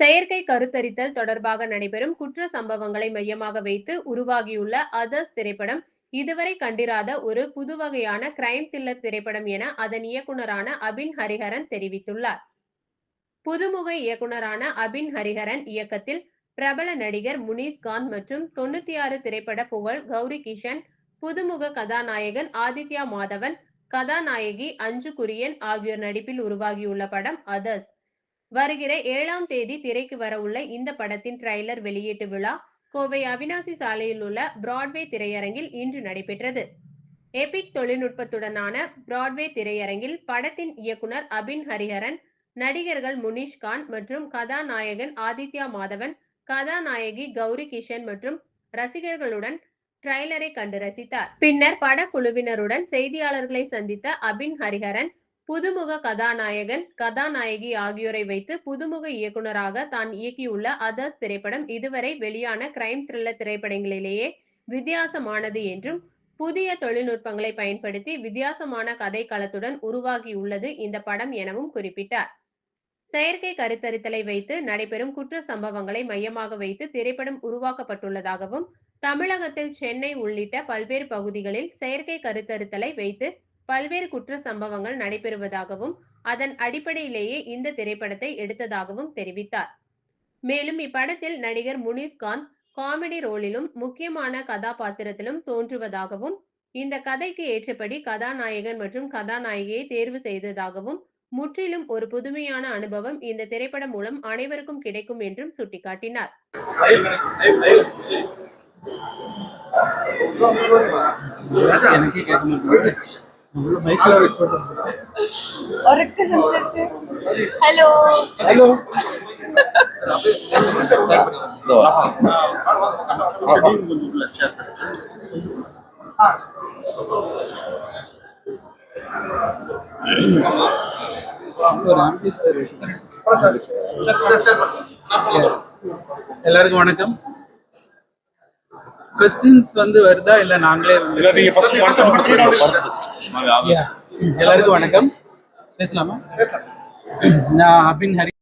செயற்கை கருத்தரித்தல் தொடர்பாக நடைபெறும் குற்ற சம்பவங்களை மையமாக வைத்து உருவாகியுள்ள அதர்ஸ் திரைப்படம் இதுவரை கண்டிராத ஒரு புதுவகையான கிரைம் தில்லர் திரைப்படம் என அதன் இயக்குனரான அபின் ஹரிஹரன் தெரிவித்துள்ளார். புதுமுக இயக்குனரான அபின் ஹரிஹரன் இயக்கத்தில் பிரபல நடிகர் முனீஷ் காந்த் மற்றும் தொண்ணூத்தி ஆறு திரைப்பட புகழ் கௌரி கிஷன் புதுமுக கதாநாயகன் ஆதித்யா மாதவன் கதாநாயகி அஞ்சு குரியன் ஆகியோர் நடிப்பில் உருவாகியுள்ள படம் அதர்ஸ். வருகிற ஏழாம் தேதி திரைக்கு வரவுள்ள இந்த படத்தின் ட்ரைலர் வெளியீட்டு விழா கோவை அவினாசி சாலையில் உள்ள பிராட்வே திரையரங்கில் இன்று நடைபெற்றது. எபிக் தொழில்நுட்பத்துடனான பிராட்வே திரையரங்கில் படத்தின் இயக்குனர் அபின் ஹரிஹரன் நடிகர்கள் முனிஷ்கான் மற்றும் கதாநாயகன் ஆதித்யா மாதவன் கதாநாயகி கௌரி கிஷன் மற்றும் ரசிகர்களுடன் ட்ரைலரை கண்டு ரசித்தார். பின்னர் படக்குழுவினருடன் செய்தியாளர்களை சந்தித்த அபின் ஹரிஹரன் புதுமுக கதாநாயகன் கதாநாயகி ஆகியோரை வைத்து புதுமுக இயக்குனராக தான் இயக்கியுள்ள அதர்ஸ் திரைப்படம் இதுவரை வெளியான கிரைம் த்ரில்லர் திரைப்படங்களிலேயே வித்தியாசமானது என்றும் புதிய தொழில்நுட்பங்களை பயன்படுத்தி வித்தியாசமான கதை களத்துடன் உருவாகியுள்ளது இந்த படம் எனவும் குறிப்பிட்டார். செயற்கை கருத்தரித்தலை வைத்து நடைபெறும் குற்ற சம்பவங்களை மையமாக வைத்து திரைப்படம் உருவாக்கப்பட்டுள்ளதாகவும் தமிழகத்தில் சென்னை உள்ளிட்ட பல்வேறு பகுதிகளில் செயற்கை கருத்தரித்தலை வைத்து பல்வேறு குற்ற சம்பவங்கள் நடைபெறுவதாகவும் அதன் அடிப்படையிலேயே இந்த திரைப்படத்தை எடுத்ததாகவும் தெரிவித்தார். மேலும் இப்படத்தில் நடிகர் முனிஸ்காந்த் காமெடி ரோலிலும் முக்கியமான கதாபாத்திரத்திலும் தோன்றுவதாகவும் இந்த கதைக்கு ஏற்றபடி கதாநாயகன் மற்றும் கதாநாயகியை தேர்வு செய்ததாகவும் முற்றிலும் ஒரு புதுமையான அனுபவம் இந்த திரைப்படம் மூலம் அனைவருக்கும் கிடைக்கும் என்றும் சுட்டிக்காட்டினார். எல்லாருக்கும் வணக்கம். கொஸ்டின்ஸ் வந்து வருதா இல்ல நாங்களே எல்லாருக்கும் வணக்கம். பேசலாமா? நான் அபின் ஹரி.